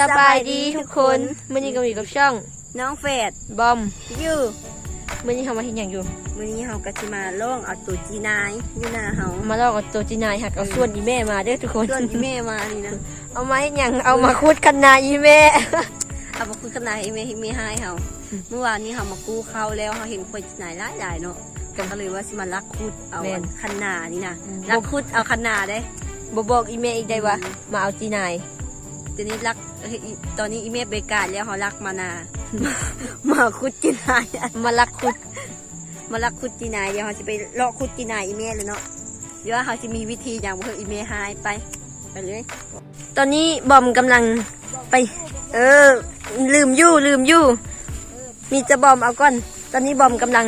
สบายดีทุกคนมื่อนี้ก็อยู่กับช่องน้องเฟดบอมยูมื่อนี้เขามาเห็นอย่างอยู่มื้อนี้เฮาก็สิมาลองเอาตัวจีนายอยู่หน้าเฮามาลองเอาตัวจีนายหักเอาส่วนอีแม่มาเด้อทุกคนส่วนที่แม่มานี่นะเอามาเห็นอย่างเอามาคุดกันนาอีแม่เอามาคุยกันนายแม่ให้แม่ให้เฮาเมื่อวานนี้เฮามากู้เข้าแล้วเฮาเห็นคนจีนายหลายหลายๆเนาะก็เลยว่าสิมาลักคุดเอาอันคันนานี่นะลักคุดเอาคันนาได้บบอกอีแม่อีกได้ว่ามาเอาจีนายทีนี้ลักเอ้ยอี ตอนนี้อีเมฆเบกาดแล้วเฮาลักมานามาคุดจีนายมาลักคุด มาลักคุดจีนายเดี๋ยวเฮาสิไปเลาะคุดจีนายอีเมฆเลยเนาะเดี๋ยวเฮาสิมีวิธีอย่างบ่ให้อีเมฆหายไปไปเลยตอนนี้บอมกำลังไป เออ ลืมอยู่ลืมอยู่มีจะบอมเอาก่อน ตอนนี้บอมกำลัง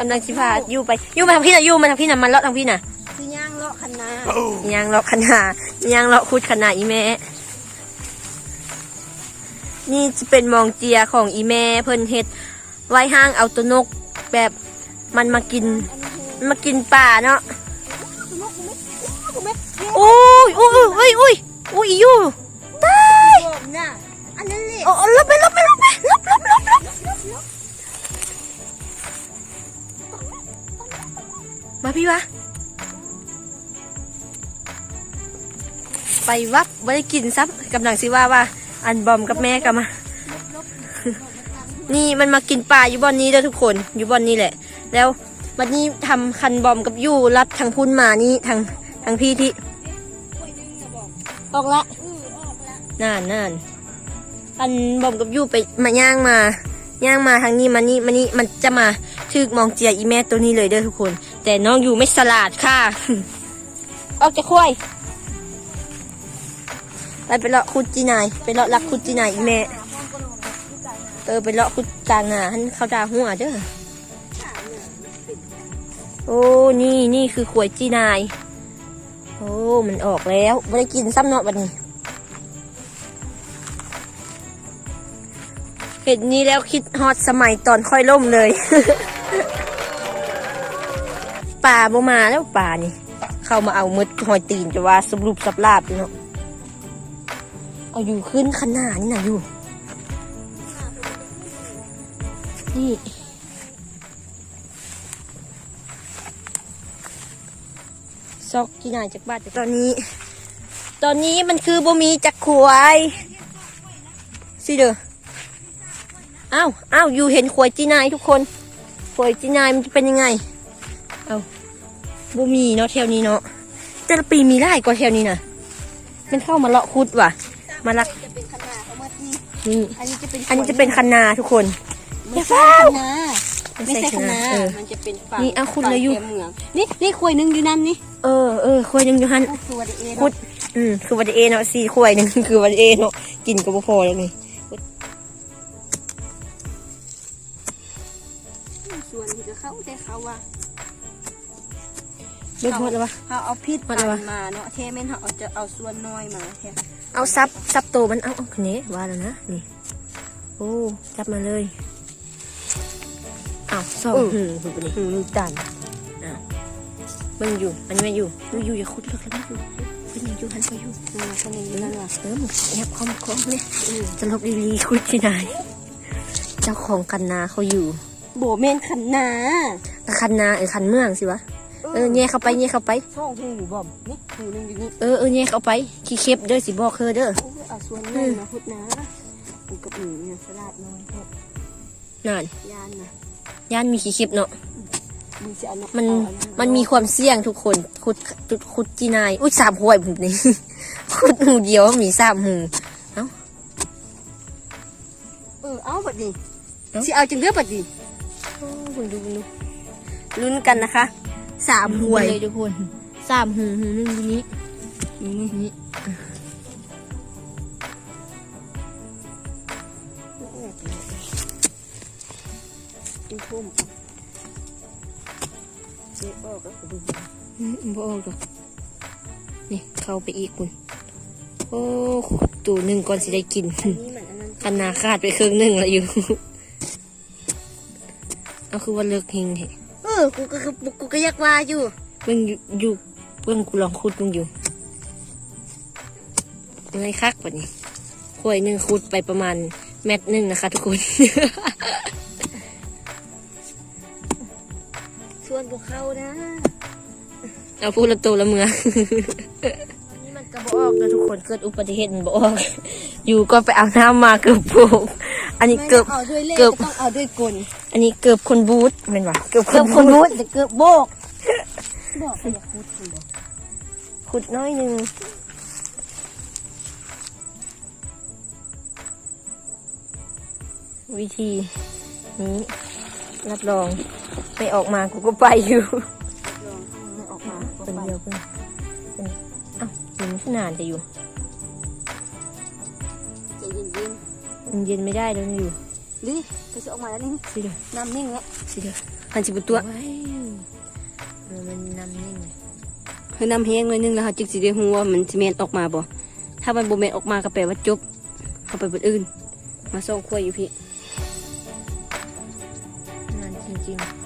กำลังชิพาอยู่ไปอยู่มาทางพี่น่ะอยู่มาทางพี่น่ะมันเลาะทางพี่น่ะคือย่างเลาะคันนายางเลาะขนาดยางเลาะคุดขนาดอีแม่ นี่จะเป็นมองเจียของอีแม่เพิ่นเฮ็ดไว้ห้างเอาตัวนกแบบมันมากินมากินป่าเนาะอุ้ยอุ้ยอุ้ยอุ้ยอุ้ยอียู่ตายอันนั้นเลยโอ้ลบไปลบไปลบไปลบลบลบลบมาพี่วะไปวับไม่ได้กินซ้ำกำลังสิว่าว่า อันบอมกับแม่กันมา นี่มันมากินปลาอยู่บอนนี้เด้อทุกคน อยู่บอนนี้แหละ แล้ววันนี้ทำคันบอมกับยู่รัดทางพุ่นมานี่ทางทางพี่ที่ออกละน่านน่านอันบอมกับยู่ไปมาย่างมาย่างมาทางนี้มานี่มานี่มันจะมาทึกมองเจียอีแม่ตัวนี้เลยเด้อทุกคน แต่น้องอยู่ไม่สลาดค่ะ ออกจะควาย ไปไปเลาะคุดจีนายไปเลาะลักคุดจีนายอีแม่ เออไปเลาะคุดกลางหน้าหันเขาด่าหัวเด้อโอ้นี่นี่คือขวยจีนายโอ้มันออกแล้วไม่ได้กินซ้ำเนาะบัดนี้เห็นนี้แล้วคิดฮอตสมัยตอนค่อยล่มเลย ป่าบ่มาแล้วป่านี่ เข้ามาเอามืดหอยตีนจะว่าสรุปสับลาบอยู่เนาะ เอาอยู่ขึ้นขนาดนี่นะอยู่ นี่ซอกที่ไหนจากบ้านแต่ตอนนี้ ตอนนี้มันคือบ่มีจักขวายสิเด้ออ้าวอ้าวอยู่เห็นขวายจีนายทุกคนขวายจีนายมันจะเป็นยังไง เอาบ่มีเนาะแถวนี้เนาะแต่ละปีมีไล่กว่าแถวนี้นะมันเข้ามาเลาะคุดว่ะ มาลักจะเป็นคันนาเขาเมื่อกี้นี่อันนี้จะเป็นอันนี้จะเป็นคันนาทุกคนไม่ใช่คันนาไม่ใช่คันนาเออมันจะเป็นฝั่งนี่เอาคุณเลยอยู่ฝั่งแกเมืองนี่นี่ควยหนึงอยู่นั่นนี่เออเออขวายหนึ่งอยู่หันพูดตัวเองคุดอืมคือวันเอเนาะสี่ขวายหนึ่งคือวันเอเนาะกินก็บ่พอแล้วนี่ส่วนที่จะเข้าแต่เขาว่าเบิ่งหมดแล้ววะเขาเอาพิษหมดแล้ววะมาเนาะเทเมนเขาเอาจะเอาส่วนน้อยมาแทน เอาซับซับโตวมันเอาเอาคนนี้ว่าแล้วนะนี่โอ้จับมาเลยอ้าวสองหืมคือปนี่หืมจันอ้าวมึงอยู่มันไม่อยู่มึงอยู่อย่าคุดเลิกแล้วไม่อยู่เป็นอย่างอยู่หันไปอยู่อืมคนนี้อยู่นั่นว่ะเออมึงแอบคอมคอมเนี่ยจะลบดีๆคุดที่ไหนเจ้าของคันนาเขาอยู่ โบเมนคันนาคันนาเออคันเมืองสิวะ เออแย่เข้าไปแย่เข้าไป ช่องหูบอมนี่หูหนึงอยู่นี่เออเออแย่เข้าไปขี้เข็บเด้อสิบอกเธอเด้อโอ้ยเอาส่วนน้อยมาพุดนะกูกับหนูเนี่ยสลัดน้อยโทษนั่นยานนะย่านมีขี้เข็บเนาะมึงจะเอามันเอาอัมันมีความเสี่ยงทุกคนขุดขุดขุดจีนายอุ้ยสามหวยผมนี่ขุดหูเดียวมีสามหูเออเอาบัดนี้เอ้าสิเอาจังเลือกบัดนี้คุณดูคุณดูลุ้นกันนะคะ สามหวยเลยทุกคนสามหูหูหนึงทีนี้นี่อีกทุ่มเจ๊บอกก็คืออืมบ่ออกดอกนี่เข้าไปอีกคุณโอ้ตัวหนึ่งก่อนสิได้กินอันนี้เหมือนอันนั้นกันนาขาดไปครึ่งหนึ่งแล้วอยู่ เอาคือว่าเลิกเฮงเหเออ กูก็คือกูก็อยากว่าอยู่มึงอยู่อยู่เพิ่งกูลองขุดมึงอยู่อะไรคักปะนี่ขวยหนึ่งขุดไปประมาณเม็ดหนึ่งนะคะ ทุกคนชวนพวกเขานะ เอาพูดละตัวละเมือนี่มันกระบอกนะทุกคนเกิดอุบัติเหตุมันบออกอยู่ก็ไปเอาน้ำมาเกือบโปก อันนี้เกือบไม่ได้เอาด้วยเล่เกือบต้องเอาด้วยกลอันนี้เกือบคนบูธเป็นวะเกือบคเกือนบบูคนธรู้แต่เกือบโบกบอกไปอย่าพูดคุณบอกขุดน้อยหนึ่งวิธีนี้รับรองไม่ออกมากูก็ไปอยู่ ลองไม่ออกมาเป็นเดียวเพิ่งเป็นอ้าวยังไม่ขนาดแต่อยู่ใจเย็น มันเย็นไม่ได้แล้วมันอยู่ๆดิไปจะออกมาแล้วนี่สิเด้อน้ำนิ่งแล้วสิเด้อหันสิบุตัวว้ายมันนำนิ่งเลยคือน้ำแห้งหน่อยนึงแล้วเขาจึงสิได้ฮู้ว่ามันสิแม่นออกมาบ่ถ้ามันบ่แม่นออกมาก็แปลว่าจบเขาไปบนอื่น มาส่งครัวอยู่พี่นานจริงๆ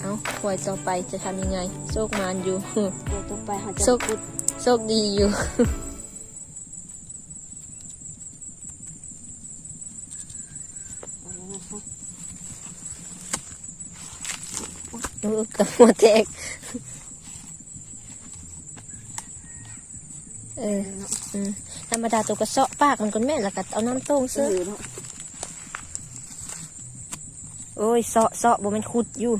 เอาคอยต่อไปจะทำยังไงโชคมานอยู่เดี๋ยวต่อไปเขาจะโชค โชคดีอยู่ กับหัวแตกเอออืมธรรมดาตัวกระเซาะปากมันก็แม่นล้วก็เอาน้ำต้งเอซื้อโอ้ยเซาะเซาะบ่มันขุดอยู่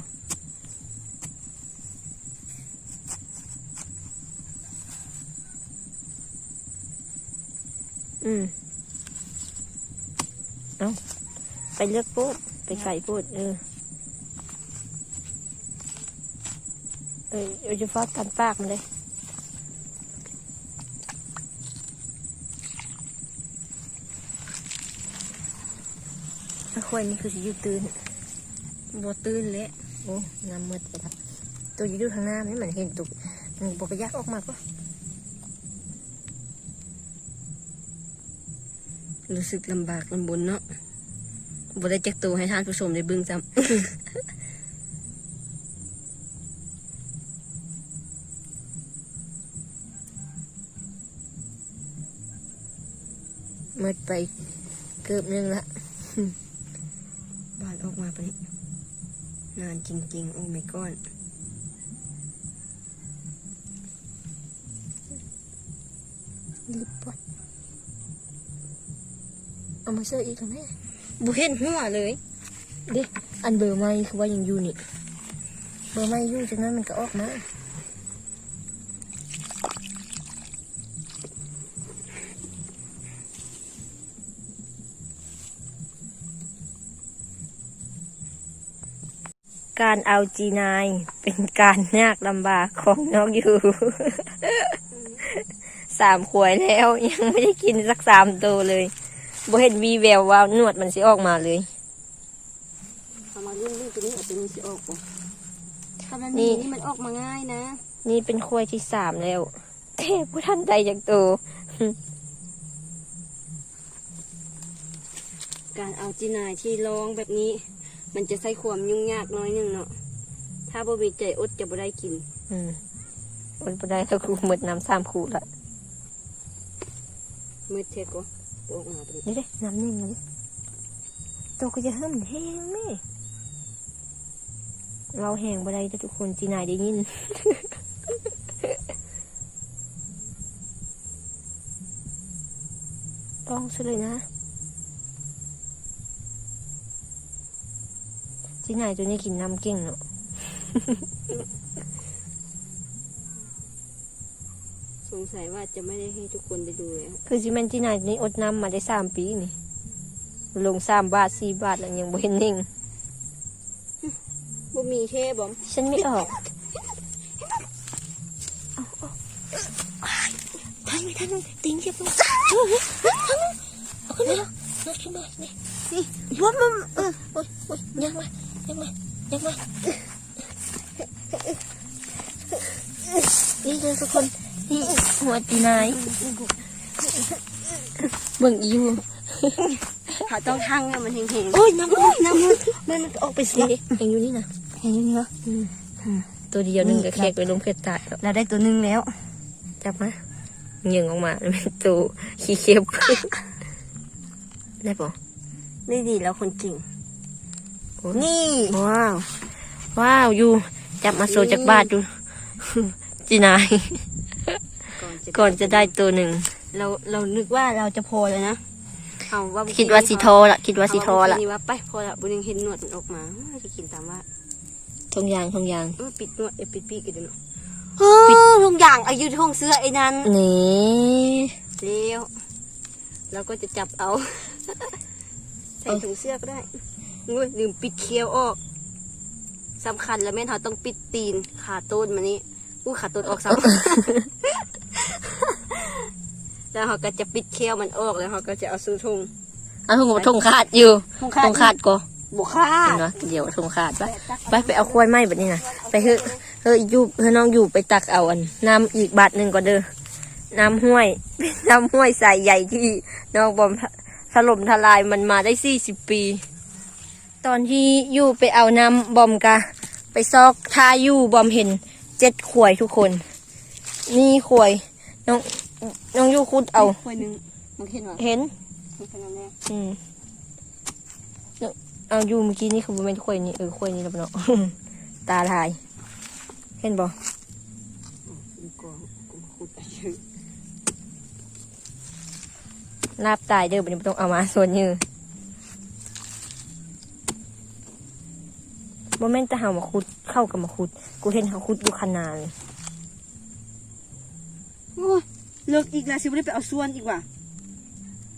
อืมเอาไปเลือกพูดไปไก่พูดเออ เออเอาจะฟาดกันปากมันเลยถ้าควายนี่คือสิอยู่ตื่นบ่ตื่นแล้วโอ้น้ำมืดไปตัวอยู่ดูข้างหน้าไม่เหมือนเห็นตุกมันบอกไปยักออกมาก็ รู้สึกลำบากลำบนเนาะบ่ได้แจกตัวให้ท่านผู้ชมได้เบิ่งซ้ำมืดไปเกือบนึงละบานออกมาปะนี่นานจริง ๆ โอ้ไม่ก้อนรีบปวด เอามาเสื้ออีกแล้วแม่บุเห็นหัวเลยเด็อันเบอร์ไม่คือว่ายังอยู่นี่เบอร์ไม่อยู่จากนั้นมันก็ออกมาการเอาจีนายเป็นการยากลำบากของน้องอยู่ สามขวดแล้วยังไม่ได้กินสักสามตัวเลย บ่เห็นวีแววว่าหนวดมันสิออกมาเลยเอามาลื่นๆตัวนี้เอาตัวนี้สิออกบ่ถ้ามันนี่มีนี่มันออกมาง่ายนะ นี่เป็นควายที่สามแล้วแต่ผู้ท่านใดจากตัวการเอาจีนายที่รองแบบนี้ มันจะใช้ความยุ่งยากน้อยหนึงเนาะถ้าบ่มีใจอดจะบ่ได้กิน อืมมันบ่ได้ก็คือหมดน้ำสามขูดละมืดเทก็ ออกมาตัวนี้นี่เด้น้ำนิ่งเลยตัวก็จะเฮิ่มแห้งแม่เราแห้งบ่ได้แต่ทุกคนจีนายได้ยินต้องซะเลยนะจีนายตัวนี้กินน้ำเก่งเนาะ งสัยว่าจะไม่ได้ให้ทุกคนได้ดูเลยคือจิแมนจีนายนี่อดน้ำมาได้สามปีนี่ ลงสามบาทสี่บาทแล้วยังบ่เห็นนิ่ง บ่มีเท่บอมฉันไม่ออกทันไหมทันไหมติงเทียบลงเอาขึ้นมาเอาขึ้นมานี่นี่วัดมันเออโอ้ยโอ้ยยังมายังมายังมานี่เลยทุกคนนี่ หัวจีนายเบิ่งอีอยู่เขาต้องทั้งเนี่ยมันแห้งโอ้ยน้ำมันน้ำมันมันมันออกไปสิยังอยู่นี่นะๆเห็นไหมเนาะตัวเดียวหนึงก็แขกไปลงเพชรตาดแล้วเราได้ตัวหนึงแล้ว จับมาเหยิงออกมาเป็นตัวขี้เข็บได้ปะนี่ดีแล้วคนจริงโอ้ยนี่ ว้าว ว้าว อยู่ จับมาโซจากบ้านดูจีนายก่อน จะก่อนจะได้ตัวหนึ่ง เราเรานึกว่าเราจะพอแล้วนะเอาว่าคิดว่าสีทอละคิดว่าสีทอละเาว่าว่าไปพอละบุญยังเห็นหนวดมันออกมาจะกินตามว่าทงยางทงยางเออปิดหนวดเอยปิดปีกอีกเดี๋ยวเนาะเฮ้ยทุกอย่างอายุทงเสื้อไอ้นั้นนี่เร็วเราก็จะจับเอาใส่ถุงเสื้อก็ได้อุ้ยลืมปิดเคี้ยวออกสำคัญแล้วแม่นเราต้องปิดตีนขาต้นมานี้อู้ขาต้นออกซ้ำ แล้วเราก็จะปิดเคี้ยวมันออกแล้วเราก็จะเอาสู้ทุ่งเอาทงทงขาดอยู่ทุ่งทงขาดก็บวขาดเห็นไหมเดี๋ยวทงขาดปะไปไปเอาควายไหมแบบนี้นะไปเฮ้เฮ้ยอยู่เฮ้น้องอยู่ไปตักเอาอันน้ำอีกบาทหนึ่งก็เด้อน้ำห้วย น้ำห้วยสายใหญ่ที่น้องบอมถล่มทลายมันมาได้สี่สิบปี ตอนที่อยู่ไปเอาน้ำบอมกะ ไปซอกทาอยู่บอมเห็นเจ็ดขวยทุกคน นี่ขวย น้องน้องอยู่คุดเอา คนหนึ่งมันเห็นว่าเห็น มันขนาดนี้อืมน้องเอาอยู่เมื่อกี้นี่คือมันเป็นขวยนี่เออขวยนี่แล้วเนาะ ตาลาย เห็นบ่มันกองกูมาขุดอายุลาบตายเด้อบัดนี้บ่ต้องเอามาส่วนยือบ่แม่นจะหามาขุดเข้ากับมาขุด กูเห็นเขาขุดอยู่ขนาดเลยโอ้ย เลิกอีกแล้วสิไม่ได้ไปเอาส่วนอีกว่ะ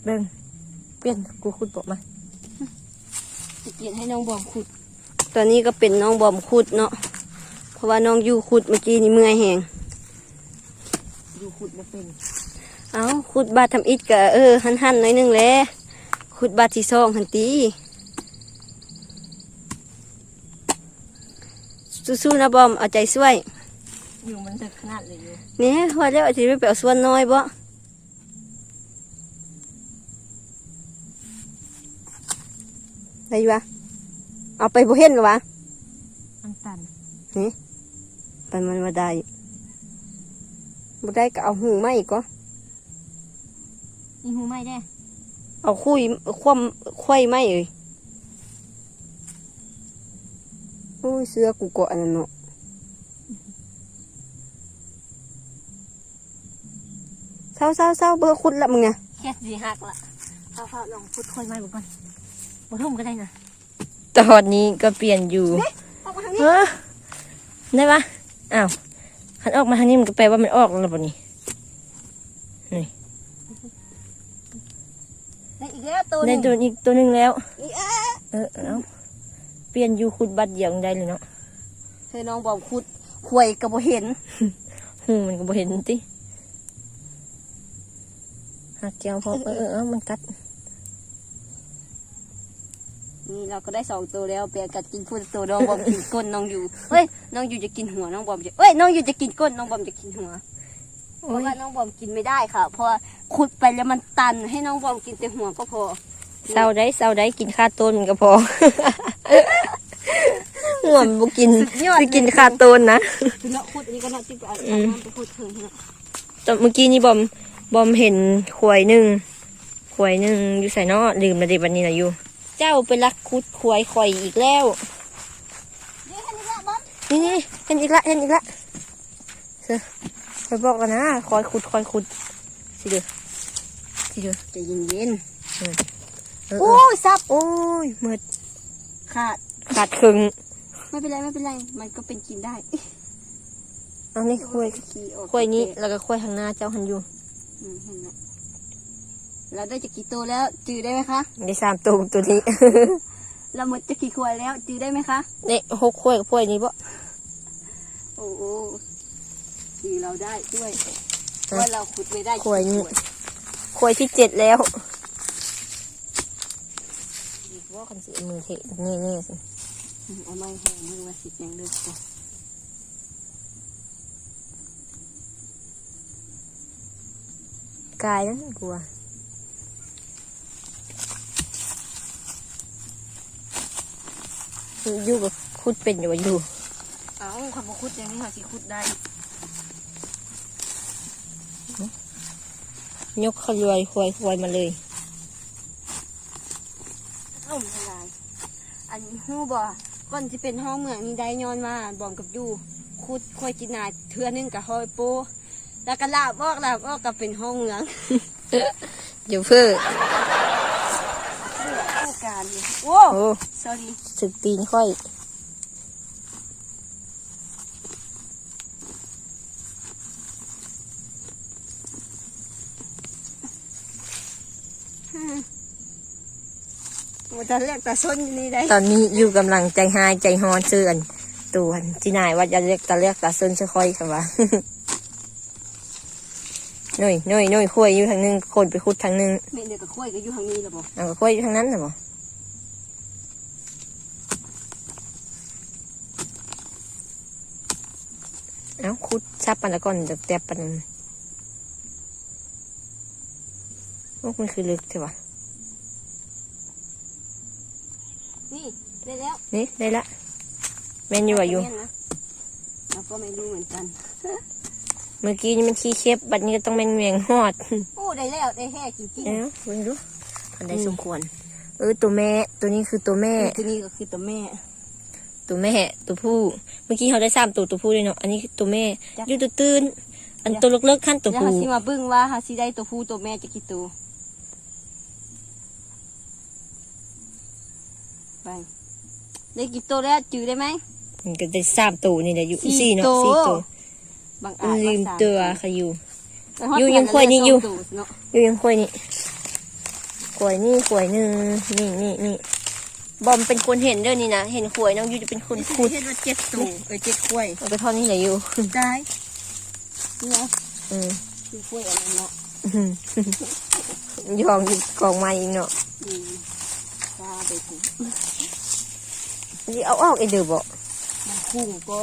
เบิ่งเปลี่ยนกูขุดบอกมาจะเปลี่ยนให้น้องบอมขุด ตอนนี้ก็เป็นน้องบอมขุดเนาะเพราะว่าน้องอยู่ขุดเมื่อกี้นี่เมื่อยแหงอยู่ขุดบ่เป็น เอาขุดบาททำอิฐกะเออหันหันๆหน่อยหนึงแหละขุดบาทที่สองหันตีสู้ๆนะบอมเอาใจช่วย อยู่มันจะขนาดเลยอยู่เนี่ยว่าแล้วอาทิตย์ไม่ไปเอาส่วนน้อยบ่ได้อยู่วะเอาไปบ่เห็นหรอวะมันตันปันมันมาได้บ่ได้ก็เอาหูมาอีกก็นี่หูไม่ได้ เอาคุยคว่ำควายไม่เอ่ยโอ้ยเสื้อกูเกาะอันนั้นเนาะ เศร้าเศร้าเศร้าเบอร์คุดละมึงเนี่ยแค่สีหักละเอาฟ้าลองขุดคอยไม้บ่ก่อนบ่ทุ่มก็ได้นะตอนนี้ก็เปลี่ยนอยู่ออกมาทางนี้เออได้ปะอ้าวหันออกมาทางนี้มันก็แปลว่ามันออกแล้วป่ะนี่ได้อีกแล้วตัวหได้นึงตัวอีกตัวหนึ่งแล้วอีอะเออเอาเปลี่ยนอยู่ขุดบัดเดียวยังได้เลยเนาะเฮ้ยน้องบอกคุดควยก็บ่เห็น หูมันก็บ่เห็นติ หักเจียวพอเออเออเออมันกัด นี่เราก็ได้สองตัวแล้วเปลี่ยนกัดกินพูดตัวน้องบอมกินก้นน้องอยู่เฮ้ยน้องอยู่จะกินหัวน้องบอมจะเอ้ยน้องอยู่จะกินก้นน้องบอมจะกินหัวเพโอ้ราะยว่าน้องบอมกินไม่ได้ค่ะเพราะว่าขุดไปแล้วมันตัน ให้น้องบอมกินแต่หัวก็พอเศร้าได้เศร้าได้กินข้าวต้นมันก็พอหัวมันบ่กินสุดยอดสิกินข้าวต้นนะคือเนาะขุดอันนี้ก็เนาะที่ไปเอาอืมน้ำไปขุดถึงเนาะตอนเมื่อกี้นี่บอม บอมเห็นขวายหนึ่งขวายหนึ่งอยู่ใส่เนอลืมแล้วเด็วันนี้นะอยู่ เจ้าไปลักคุดขวายข่อยอีกแล้วเดี๋ยวแค่นี้ละบอมนี่นี่เห็นอีกละเห็นอีกละเสือไปบอกกันนะคอยขุดคอยขุดสิเด้อสิเด้อใจเย็นเออๆเอโอ้อยซับโอ้ยมืดขาดขาดครึ่งไม่เป็นไรไม่เป็นไร มันก็เป็นกินได้ เอานี่ขวายขี้ออกขวายนี้แล้วก็ขวายทางหน้าเจ้าหันอยู่ อืมเห็นละเราได้จะกี่ตัวแล้ว จือได้ไหมคะได้สามตัวตัวนี้ เราหมดจะกี่ขวดแล้ว จือได้ไหมคะเนี่ยหกขวายกับขวายนี้บ่โอ้โหจือเราได้ด้วยว่าเราขุดไม่ได้ขวายนี้กี่ขวายที่เจ็ดแล้วว่ากันสิเอามือเทนี่นี่สิอืมเอาไม้แห้งมือมาสิบยังเลือกตั กายนั้นกลัวอยู่กับคุดเป็นอยู่ว่าอยู่ เอาคำว่าขุดอย่างนี้ค่ะสิขุดได้ ยกขลวยควายควายมาเลยล่มทลายอันหู้บ่ก่อนจะเป็นห้องเมืองนี่ได้ย้อนมาบอมกับอยู่คุดค่อยกินนาเทือนึงกับหอยโป แล้วก็ลาบออกลาบออกกับเป็นห้องเมืองเดี๋ยวเพื่อผู้การนี่โอ้ โอ้ sorry สึกตีนค่อยโอ้ตอนแรกตาส้นอยู่นี่ได้ตอนนี้อยู่กำลังใจหายใจฮอนเสื่อนตัวจีนายว่าจะเรียกตาเรียกตาเซินจะค่อยค่ะว่า หน่อยหน่อยหน่อยคุยอยู่ทางหนึงคนไปคุดทางหนึงเมนเดียวกับข้อยก็อยู่ทางนี้แล้วบ่เอาก็คุยอยู่ทางนั้นนะบ่เอาคุดซับปันละก่อนจะแตบปันนั้นโอ้มันคือลึกใช่ปะนี่ได้แล้วนี่ได้ละแมนอยู่อะอยู่ แม่นนะเราก็ไม่รู้เหมือนกัน เมื่อกี้นี่มันขี้เค็บบัดนี้ก็ต้องแมนเมียงฮอดโอ้ได้แล้วได้แห่จริงเอ้าเบิ่งดูอันใดสมควร เออตัวแม่ ตัวนี้คือตัวแม่ๆตัวนี้ก็คือตัวแม่ ตัวแม่ ตัวผู้ เมื่อกี้เขาได้สามตัวตัวผู้เลยเนาะ อันนี้คือตัวแม่จ้ะอยู่ตัวตื้นอันตัวเล็กๆขั้นตัวแล้วผู้เฮาสิมาเบิ่งว่าเฮาสิได้ตัวผู้ตัวแม่จะกี่ตัวไปได้กี่ตัวแล้วจือได้ไหมมันก็ได้สามตัวนี่แหละอยู่สี่สี่เนาะตัวสี่ตัว บางอาจลืมว่าสาตัวตัวค่ะอยู่แต่ฮอดอยู่ยังเดืค่อยนี่อยู่สงตัวเนาะอยู่ยังควยนี่ควยนี่ควยหนึ่งนี่นี่นี่บอมเป็นคนเห็นเด้อนี่นะ เห็นควยน้องยูจะเป็นคนขุดเฮ็ดว่าเจ็ดตัวเออเจ็ดกล้วยเอาไปเท่านี้แหละอยู่ได้นี่นะอืมคือกล้วยอะไรเนาะอืมยองอยู่กองไม้อีกเนาะอืมตาไปถูกนี่เอาออกไอเดือบอกมันคุ้งก็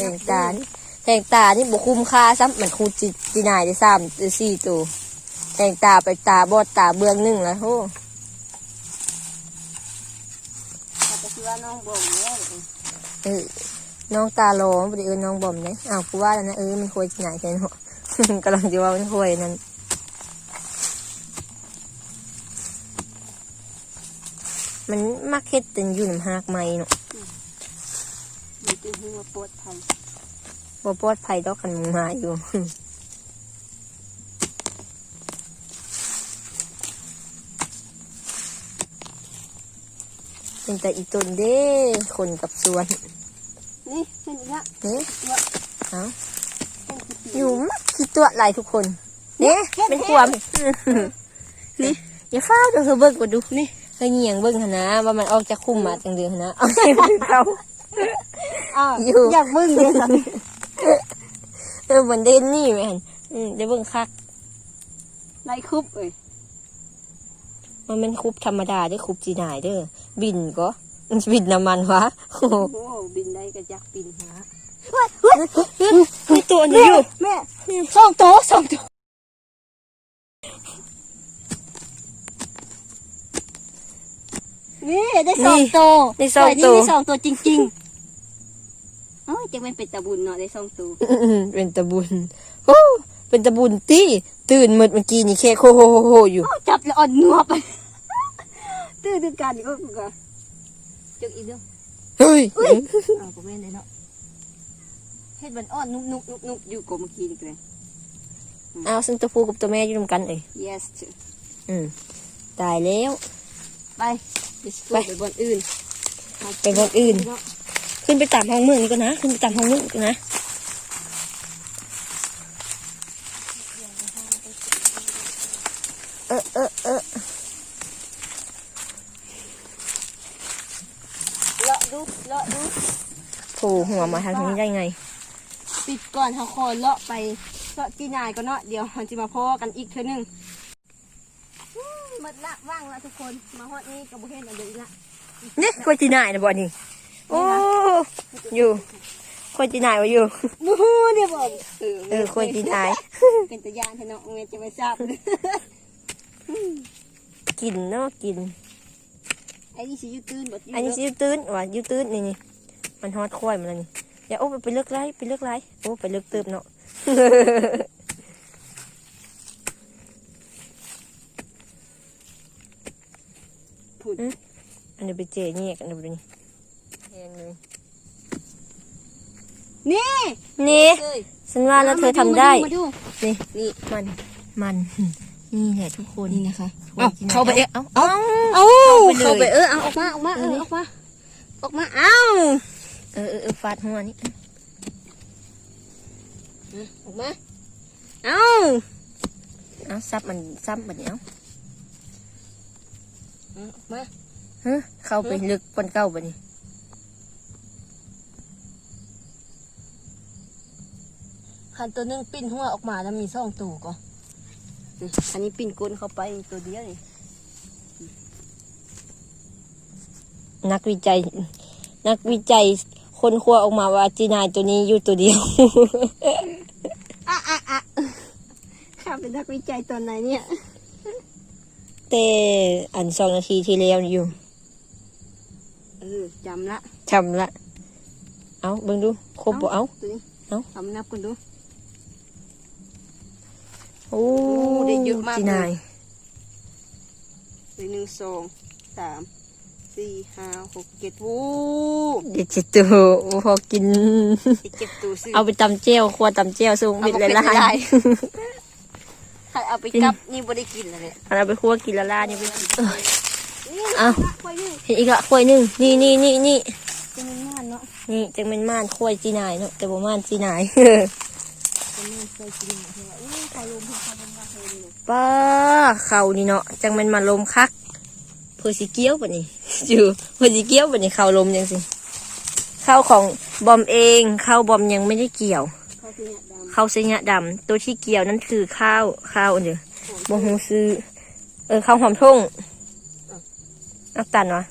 แทงตานี่แทงตานี่บกคุ้มค่าซ้ำเหมือนครูจีจีนายได้สามหรือสี่ตัวแทงตาไปตาบอดตาเบื้องหนึ่งแล้วโอ้เขาจะคิดว่าน้องบ่มแล้วเออน้องตาโลงไปเออน้องบอมเนี่ยอ้าวกูว่าแล้วนะเออมันควยจีนายแทนเนาะกำลังจะว่ามันควยนั่นมันมักเฮ็ดเป็นอยู่น้ำหากไม้เนาะ มันจะหัวปวดไทยบ่ปลอดภัยดอกกันมึงมาอยู่ เป็นแต่อีตนเด้คนกับสวนนี่เห็นอีกละเนี่ยตัวเอาเป็นคือปีอยู่มักคิดตัวหลายทุกคนเนี่ยเป็นความนี่อย่าเฝ้าเดี๋ยวเธอเบิ่งกว่าดูนี่เธอเงียงเบิ่งหั่นนะว่ามันออกจากคุ้มมาจังเดือนหั่นนะเอาใจมือเขา อ้าวอยู่อยากมึงเลยสันเออมันเด่นนี่แม่นอืมได้เบิ่งคักในคุบเอ้ยมันเป็นคุบธรรมดาได้อคุบจีนายเด้อบินก็มันสิบินน้ำมันวะโอ้โหโอ้บินได้ก็อยากบินหามีตัวนี้อยู่แม่สองตัวสองตัวนี่ได้สองตัวได้สองนี่ตัวได้สองตัวจริงๆเอ้ย จะไม่เป็นตะบุญเนาะได้สองตัวอืมเป็นตะบุญโอ้เป็นตะบุญตี้ตื่นหมดเมื่อกี้นี่แค่โคโฮโฮโฮอยู่อ้าวจับแล้วอ่อนนัวไปตื้อตื้อกันอีกก็ก็จักอีกเด้อเฮ้ยอ้าวก็แม่นเลยเนาะเฮ็ดมันอ่อนนุกนุกนุกนุกอยู่กว่าเมื่อกี้นี่เลยเอาซึ่งตัวผู้กับตัวแม่อยู่รวมกันเอ้ย yes อืมตายแล้ว ไป let's go ไปบนอื่นไปบนอื่น ขึ้นไปตามห้องเมืองนี่ก็นะ ขึ้นไปตามห้องเมืองนี่ก็นะเออเออเออเลาะดูเลาะดูโผล่หัวมาทางนี้ได้ไง ปิดก่อนเขาคอเลาะไปเลาะจีนายก็เนาะเดี๋ยวมันจะมาพ่อกันอีกเท่านึงอืมหมดละว่างละทุกคนมาฮอดนี้กับบุเห็นอันเดียวอีกละเนี่ยคนจีนายนะบ่นี่โอ้ อยู่คนจีนายว่าอยู่บูฮู้เนี่ยบอกเออคนจีนายเป็นตะยานทนองเมจะไม่ทราบกินเนาะกินอันนี้สิยูตื้นบอันนี้สิยูตื้นว่ะยูตื้นนี่นี่มันฮอตค่อยมันนี่อย่าโอ้ไปเลือกไรไปเลือกไรโอ้ไปเลือกเติมเนาะอันนี้ไปเจนี่อันนี้ไปนี่แห็เลย นี่นี่เอ้ยฉันว่าแล้วเธอทำได้ มาดูนี่นี่มันมัน นี่แหละทุกคนนี่นะคะเอาเข้าไปเอ๊ะเอาเอาเอาเข้าเข้าไปไปเลยเออเอาออกมาออกมาเออออกมาออกมาเอ้าเออเออเออฟาดหัวนี่ออกมาเอ้าเอาซับมันซ้ำแบบนี้เอาเอาออกมาฮะเข้าไปลึกปนเก้าแบบนี้ คันตัวหนึงปิ้นหัวออกมาแล้วมีสองตัวก็นี่อันนี้ปิ้นก้นเข้าไปตัวเดียวนี่นักวิจัย นักวิจัยคนครัวออกมาว่าจีนายตัวนี้อยู่ตัวเดียวอะอะอะข้าเป็นนักวิจัยตอนไหนเนี่ยแต่อันสองนาทีที่แล้วอยู่เออจำละทำละ เอาเบิ่งดู ครบบ่เอาตัวนี้เอ้าทำนับกันดู โอ้ได้เยอะมากเลยจีนายหนึ่งหนึ่งสองสามสี่ห้าหกเจ็ดวู้เด็ดจิตตัวพอกินอีกเจ็ดตัวซื้อเอาไปตำเจียวครัวตำเจียวสูงเอาบิดไปเลยเป็นละไรถ้าเอาไปกับนี่บ่ได้กินเลยเอาไปครัวกินละลานี่ไปกินเอ้ยนี่เอ้าควายนี่เห็นอีกละควยหนึ่งนี่นี่นี่นี่จะมันม่านเนาะนี่จังเป็นม่านควยจีนายเนาะแต่บ่ม่านจีนาย จะม่านเคยกินเหรออุ้ยเขาลมเขาลมมาเลยเนี่ยป้าเขานี่เนาะจังเป็นมาลมคักเพื่อสิเกี้ยวปะนี่อยู่เพื่อสิเกี้ยวปะนี่เขาลมยังสิข้าวของบอมเองข้าวบอมยังไม่ได้เกี่ยวเขาคือเนี่ยดำข้าวเสียดำตัวที่เกี่ยวนั่นคือข้าวข้าวอันเดียวบงฮูซื้อเออข้าวหอมทุ่งเอาตันวะ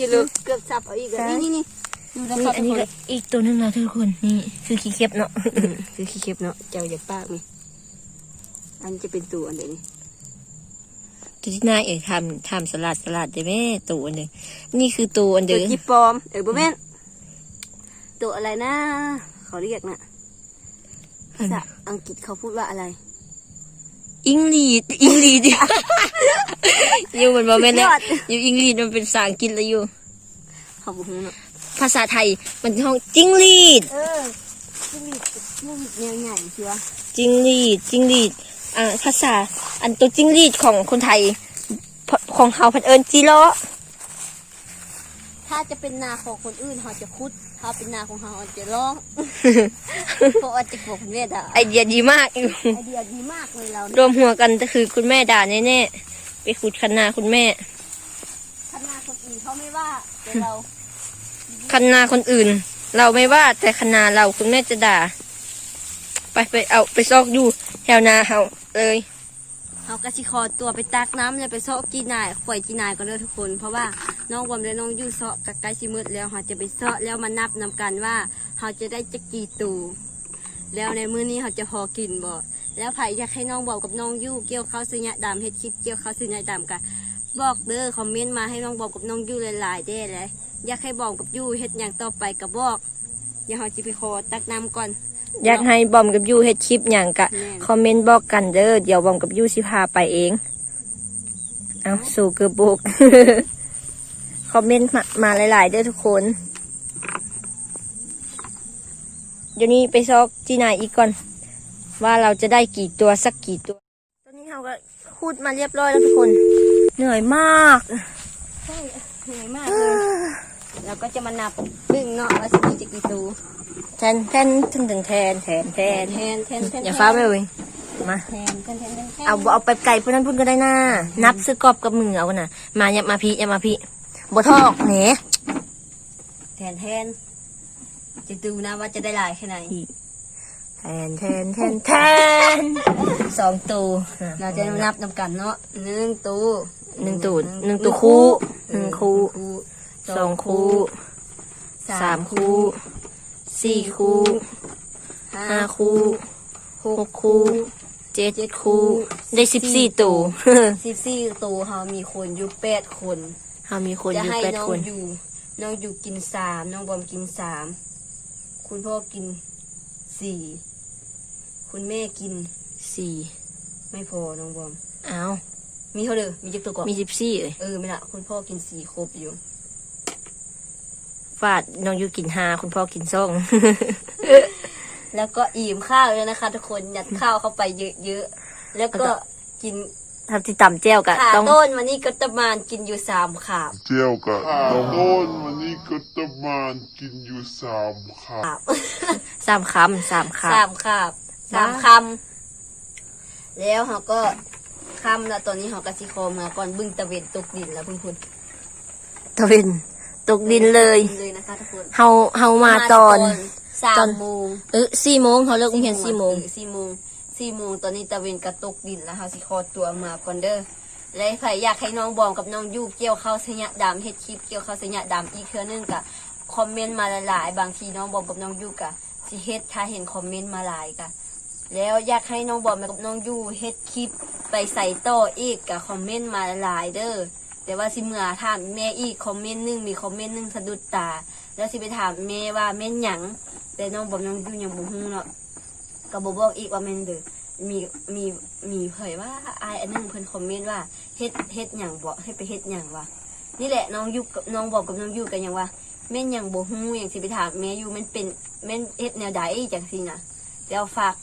อย่าลืมเกือบจับเอาอีกอะนี่นี่นี่ดูนะนี่ครับอันทุกนี้คนก็อีกตัวหนึงนะทุกคนนี่คือขี้เข็บเนาะคือขี้เข็บเนาะเจ้าอยากปากไหมอันจะเป็นตัวอันเดียวนี่ตัวที่นายเอ๋ทำทำสลัดสลัดได้ไหมตัวอันเดียวนี่คือตัวอันตัเดีวยวจีปลอมเออบ่แม่นตัวอะไรนะเขาเรียกนะภาษาอังกฤษเขาพูดว่าอะไรอิงลีดอิงลีดอ ยู่มันบ่แม่นสุแล้ดวยอดอยู่อิงลีดมันเป็นภาษาอังกฤษแล้วอยู่เขาบอกเนาะภาษาไทยมันห้องจิ้งลีดเออจิ้งหรีดจิ้งหรีดแนวใหญ่เชียวจิ้งลีดจิ้งลีดอ่าภาษาอันตัวจิ้งลีดของคนไทยพของเฮาเพันเอิญจิโร่ถ้าจะเป็นนาของคนอื่นเขาจะคุดถ้าเป็นนาของเขาเขาจะร้องเพราะว่าจะบอกคุณแม่ด่าไอเดียดีมากอยู่ไอเดียดีมากเลยเรารวมหัวกันก็คือคุณแม่ด่าแน่ๆ ไปขุดคันนาคุณแม่ถ้านาคนอื่นเขาไม่ว่าแต่เราคันนาคนอื่น เราไม่ว่าแต่คันนาเราคุณแม่จะด่า ไปไปเอาไปซอกอยู่แถวนาเฮาเลยเขากระชิคอตัวไปตักน้ำเลยไปเซาะกีนายข่อยกีนายก็เลยทุกคน เพราะว่าน้องวอมและน้องยูเซาะกับใกล้ชิมืดแล้วเขาจะไปเซาะแล้วมานับนำกันว่าเขาจะได้จะกี่ตูแล้วในมื้อนี้เขาจะพอกินบ่ แล้วไผอยากให้น้องบอกกับน้องยูเกี่ยวข้าวสุญญะดำเฮ็ดคลิปเกี่ยวข้าวสุญญะดำกันบอกเด้อคอมเมนต์มาให้น้องบอกกับน้องยูหลายๆเด้เลยอยากให้บอกกับยูเฮ็ดอย่างต่อไปก็บอกเดี๋ยวเขาจะไปขอตักน้ำก่อน อยากให้บอมกับยูเฮ็ดคลิปอย่างกะแม่นคอมเมนต์บอกกันเด้อเดี๋ยวบอมกับยูสิพาไปเอง เอาสู่เกือบบุกคอมเมนต์มามาหลายๆเด้อทุกคนเดี๋ยวนี้ไปซอกจีนายอีกก่อน ว่าเราจะได้กี่ตัวสักกี่ตัว ตอนนี้เราก็พูดมาเรียบร้อยแล้วทุกคน เหนื่อยมากใช่เหนื่อยมากเลยเราก็จะมานับบึ้งเนาะว่าสิมีจะกี่ตูแทนแทนแทนแทนแทนแทนแทนแทนแทนแทนอย่าฟ้าไปเลยมาแทนแทนแทนแทนแทนเอาเอาไปไก่พวกนั้นพูดก็ได้น่านับซื้อกรอบกับมือเอาน่ะ มาอย่ามาพี่อย่ามาพี่บ่ทอกแหนแทนแทนจะดูนะว่าจะได้หลายแค่ไหน แทนแทนแทนแทนสองตัวเราจะนับนำกันเนาะหนึ่งตูหนึ่งตัวหนึ่งตัวคู่หนึ่งคู่สองคู่สามคู่สี่คู่ห้าคู่หกคู่เจ็ดคู่ได้สิบสี่ตัวสิบสี่ตัวเฮามีคนอยู่แปดคนเฮามีคนจะอยู่ให้แปดน้องคนอยู่น้องอยู่กินสามน้องบอมกินสามคุณพ่อกินสี่ คุณแม่กินสี่ไม่พอน้องบอมอ้าวมีเท่าเดิมมีจักตัวก่อนมีสิบสี่เอ้ยเออไม่ละคุณพ่อกินสี่ครบอยู่ฟาดน้องอยู่กินห้าคุณพ่อกินสอง แล้วก็อิ่มข้าวเลยนะคะ ทุกคนยัดข้าวเข้าไปเยอะๆแล้วก็กินทำที่ต่ำแจ้วกะขาต้องต้นวันนี้ก็ตะมานกินอยู่สามขาบเจียวกับน้องต้นวันนี้ก็ตะมานกินอยู่สามคำขาบสามคำสามคสามขาบ สามว้าคำแล้วเขาก็คำแล้วตอนนี้เขาก็สิโคมาก่อนบึ้งตะเวนตกดินแล้วเพิ่งคุณำตะเวนตกดินเลยเลยนะคะทุกคนเฮาเฮามาตอนสาตอมนโมงเออสี่โมงเขาเลิกโรงเรียนสี่โมงเออสี่โมงสี่โมงตอนนี้ตะเวนกระตกดินแล้วเขาสิคอตัวมาก่อนเด้อและใครอยากให้น้องบอมกับน้องยูเกี่ยวเข้าวสัญญาดำเฮ็ดคลิปเกี่ยวเข้าวสัญญาดำอีกเทื่อนึงกะคอมเมนต์มาหลายๆบางทีน้องบอมกับน้องยูกะสิเฮ็ดถ้าเห็นคอมเมนต์มาหลายกะ แล้วอยากให้น้องบอมกับน้องยูเฮ็ดคลิปไปใส่ต่ออีกกับคอมเมนต์มาหลายเด้อแต่ว่าสิเมื่อถามแม่อีกคอมเมนต์หนึงมีคอมเมนต์หนึงสะดุดตา แล้วสิไปถามแม่ว่าแม่นหยังแต่น้องบอมน้องยูยังบ่ฮู้เนาะก็บ่บอกอีกว่าแม่นเด้อมีมีมีเผยว่าอายอันนึงเพิ่นคอมเมนต์ว่าเฮ็ดเฮ็ดหยังบ่ให้ไปเฮ็ดหยังวะนี่แหละน้องยูกับน้องบอมกับน้องยูกันยังว่าแม่นหยังบ่ฮู้หยังสิไปถามแม่อยู่มันเป็นแม่นเฮ็ดแนวใดจังซี่นะแล้วฝาก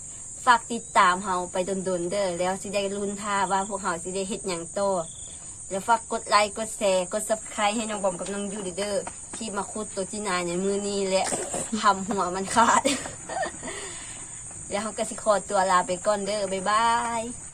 ฝากติดตามเฮาไปโดนๆเด้อแล้วสิได้ลุ้นท่าว่าพวกเฮาสิได้เฮ็ดหยังโตแล้วฝากกดไลค์กดแชร์กด Subscribe ให้น้องบอมกับน้องยูเด้อที่มาคุดตัวที่นาในมือนี้และทำหัวมันขาด แล้วเฮาก็สิขอตัวลาไปก่อนเด้อบ๊ายบาย